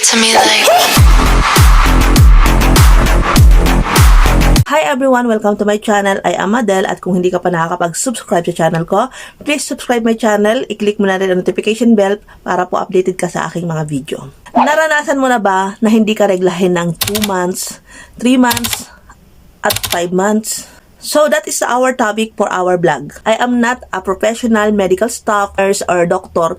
to me like. Hi everyone! Welcome to my channel. I am Adele at kung hindi ka pa nakakapag-subscribe sa channel ko, please subscribe my channel. I-click mo na rin ang notification bell para po updated ka sa aking mga video. Naranasan mo na ba na hindi ka reglahin ng 2 months, 3 months, at 5 months? So that is our topic for our vlog. I am not a professional medical staff, or doctor,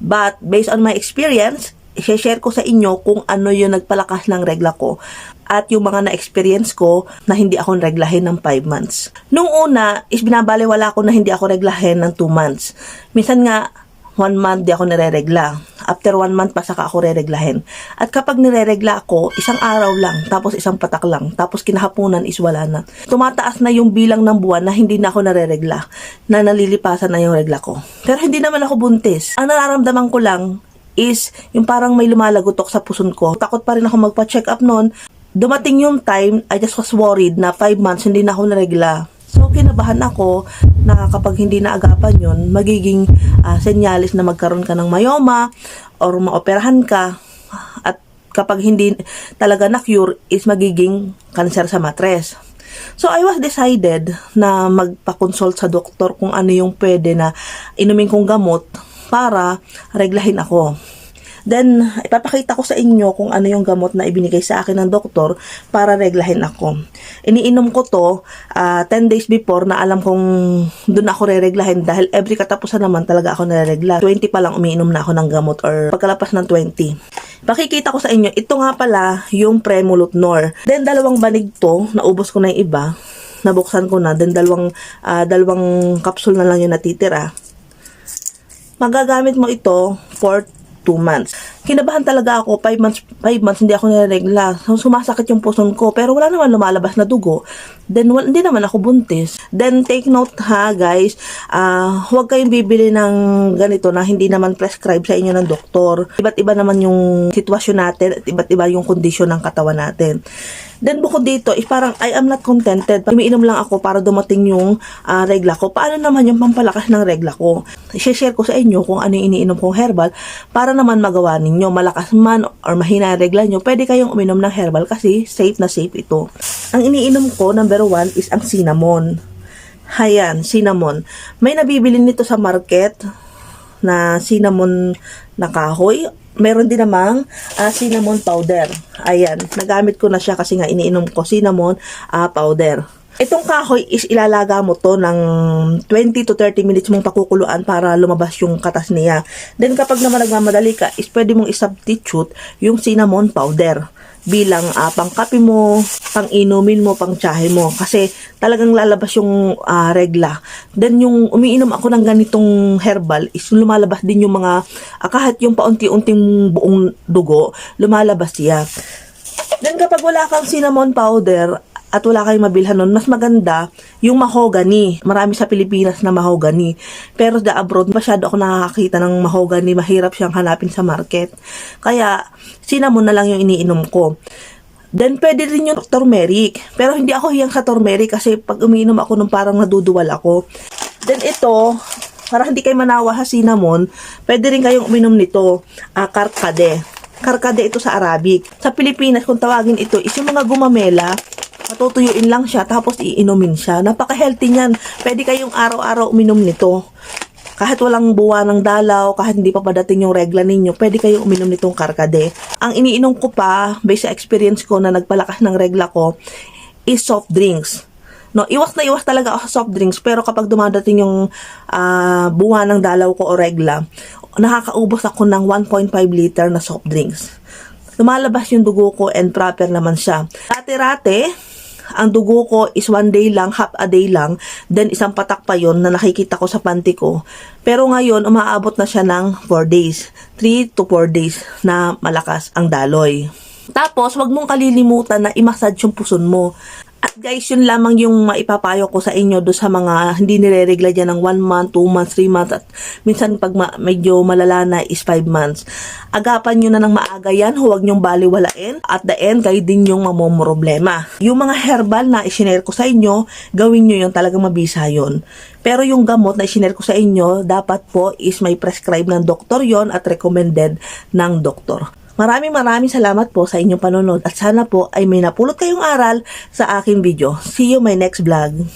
but based on my experience, i-share ko sa inyo kung ano yung nagpalakas ng regla ko at yung mga na-experience ko na hindi ako reglahin ng 5 months. Nung una, is binabaliwala ko na hindi ako reglahin ng 2 months. Minsan nga, 1 month di ako nire-regla. After 1 month pa saka ako re-reglahin. At kapag nire-regla ako, isang araw lang, tapos isang patak lang, tapos kinahapunan is wala na. Tumataas na yung bilang ng buwan na hindi na ako nare-regla, na nalilipasan na yung regla ko. Pero hindi naman ako buntis. Ang nararamdaman ko lang is yung parang may lumalagotok sa puson ko. Takot pa rin ako magpa-check up noon. Dumating yung time, I just was worried na 5 months hindi na ako naregla. So, kinabahan ako na kapag hindi naagapan yun, magiging ah, senyalis na magkaroon ka ng myoma or maoperahan ka. At kapag hindi talaga na-cure, is magiging cancer sa matres. So, I was decided na magpa-consult sa doktor kung ano yung pwede na inumin kong gamot para reglahin ako. Then, ipapakita ko sa inyo kung ano yung gamot na ibinigay sa akin ng doktor para reglahin ako. Iniinom ko to ah, 10 days before na alam kong doon ako re-reglahin dahil every katapusan naman talaga ako nare-regla. 20 pa lang umiinom na ako ng gamot or pagkalapas ng 20. Pakikita ko sa inyo, ito nga pala yung Premolot Nor. Then, dalawang banig to, naubos ko na yung iba nabuksan ko na, then dalawang, ah, dalawang capsule na lang yung natitira magagamit mo ito for 2 months. Kinabahan talaga ako, 5 months, 5 months hindi ako niregla. So, sumasakit yung puson ko, pero wala naman lumalabas na dugo. Then, wal, hindi naman ako buntis. Then, take note ha, guys, ah huwag kayong bibili ng ganito na hindi naman prescribe sa inyo ng doktor. Iba't iba naman yung sitwasyon natin at iba't iba yung kondisyon ng katawan natin. Then bukod dito, is parang I am not contented. Umiinom lang ako para dumating yung ah, regla ko. Paano naman yung pampalakas ng regla ko? I-share ko sa inyo kung ano yung iniinom kong herbal para naman magawa ninyo. Malakas man or mahina ang regla nyo, pwede kayong uminom ng herbal kasi safe na safe ito. Ang iniinom ko, number one, is ang cinnamon. Hayan, cinnamon. May nabibili nito sa market na cinnamon na kahoy. Meron din namang ah, cinnamon powder. Ayan, nagamit ko na siya kasi nga iniinom ko cinnamon ah, powder. Itong kahoy is ilalaga mo to ng 20 to 30 minutes mong pakukuluan para lumabas yung katas niya. Then kapag naman nagmamadali ka, is pwede mong isubstitute yung cinnamon powder bilang uh, pangkape mo, pang inumin mo, pang tsahe mo. Kasi talagang lalabas yung ah, regla. Then yung umiinom ako ng ganitong herbal is lumalabas din yung mga, ah, kahit yung paunti-unting buong dugo, lumalabas siya. Then kapag wala kang cinnamon powder at wala kayong mabilhan nun, mas maganda yung mahogany. Marami sa Pilipinas na mahogany. Pero sa abroad, masyado ako nakakakita ng mahogany. Mahirap siyang hanapin sa market. Kaya, cinnamon na lang yung iniinom ko. Then, pwede rin yung turmeric. Pero hindi ako hiyang sa turmeric kasi pag umiinom ako nung parang naduduwal ako. Then, ito, para hindi kayo manawa sa cinnamon, pwede rin kayong uminom nito, ah, karkade. Karkade ito sa Arabic. Sa Pilipinas, kung tawagin ito, is yung mga gumamela, matutuyuin lang siya, tapos iinumin siya. Napaka-healthy niyan. Pwede kayong araw-araw uminom nito. Kahit walang buwa ng dalaw, kahit hindi pa padating yung regla ninyo, pwede kayong uminom nitong karkade. Ang iniinom ko pa, based sa experience ko na nagpalakas ng regla ko, is soft drinks. No, iwas na iwas talaga ako sa soft drinks, pero kapag dumadating yung ah, buwa ng dalaw ko o regla, nakakaubos ako ng 1.5 liter na soft drinks. Lumalabas yung dugo ko and proper naman siya. Dati-rate, ang dugo ko is one day lang, half a day lang, then isang patak pa yon na nakikita ko sa panty ko. Pero ngayon, umaabot na siya ng 4 days. 3 to 4 days na malakas ang daloy. Tapos, wag mong kalilimutan na i-massage yung puson mo. At guys, yun lamang yung maipapayo ko sa inyo do sa mga hindi nireregla dyan ng 1 month, 2 months, 3 months, at minsan pag ma- medyo malala na is 5 months. Agapan nyo na ng maaga yan, huwag nyong baliwalain. At the end, kayo din yung mamomroblema. Yung mga herbal na isinare ko sa inyo, gawin nyo yung talagang mabisa yon. Pero yung gamot na isinare ko sa inyo, dapat po is may prescribe ng doktor yon at recommended ng doktor. Maraming maraming salamat po sa inyong panonood at sana po ay may napulot kayong aral sa aking video. See you my next vlog.